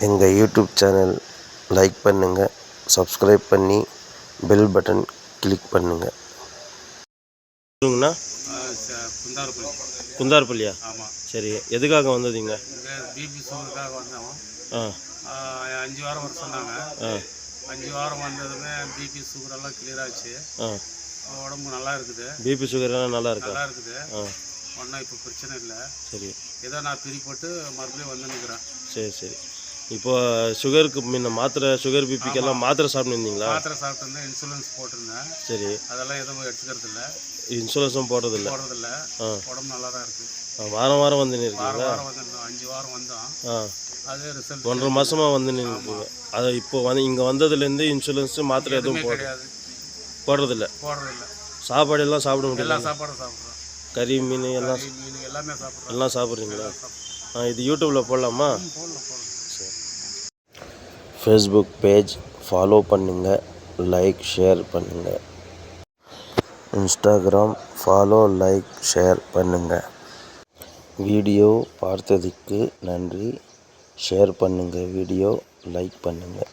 எங்கள் YouTube channel like பண்ணுங்கள் subscribe பண்ணி பெல் பட்டன் கிளிக் பண்ணுங்கள் ஆமாம் சரி எதுக்காக வந்ததுங்க பிபி சுகருக்காக வந்தோம். அஞ்சு வாரம் வர சொன்னாங்க. ஆ. அஞ்சு வாரம் வந்ததுமே பிபி சுகர் எல்லாம் கிளியர் ஆச்சு. ஆ. உடம்பு நல்லா இருக்குது. பிபி சுகர்லாம் நல்லா இருக்கா? நல்லா இருக்குது. ஆ. ஒன்றும் இப்போ பிரச்சனை இல்லை. சரி. ஏதோ நான் பிரி போட்டு மறுபடியும் வந்து நிற்கிறேன் சரி சரி. இப்போ சுகருக்கு முன்ன மாத்திரை சுகர் பிபிக்கெல்லாம் மாத்திரை சாப்பிட்டுருந்தீங்களா? மாத்திரை சாப்பிட்டுருந்தேன் இன்சூரன்ஸ் போட்டிருந்தேன். சரி. அதெல்லாம் எதுவும் எடுத்துக்கிறது இல்லை இன்சூரன்ஸும் போடுறதில்ல. போடுறதில்ல. ஆ. உடம்பு நல்லா தான் இருக்குது வாரம் வாரம் வந்து வாரம் வந்திருந்தோம் அஞ்சு வாரம் வந்தோம். ஆ. அதே ரிசல்ட் ஒன்றரை மாசமாக வந்து நிற்கிறீங்க அது இப்போ வந்து இங்கே வந்ததுலேருந்து இன்சூரன்ஸு மாத்திரை எதுவும் போட போடுறதில்ல. போடுறதில்ல. சாப்பாடு எல்லாம் சாப்பிட முடியல. எல்லா சாப்பாடும் சாப்பிட்றோம். கறி மீன் எல்லாம் மீன் எல்லாமே சாப்பிட்றோம். எல்லாம் சாப்பிட்றீங்களா? ஆ இது யூடியூப்பில் போடலாம்? போடலாம். ஃபேஸ்புக் பேஜ் ஃபாலோ பண்ணுங்கள் லைக் ஷேர் பண்ணுங்கள் இன்ஸ்டாகிராம் ஃபாலோ லைக் ஷேர் பண்ணுங்கள் வீடியோ பார்த்ததுக்கு நன்றி. ஷேர் பண்ணுங்கள் வீடியோ லைக் பண்ணுங்கள்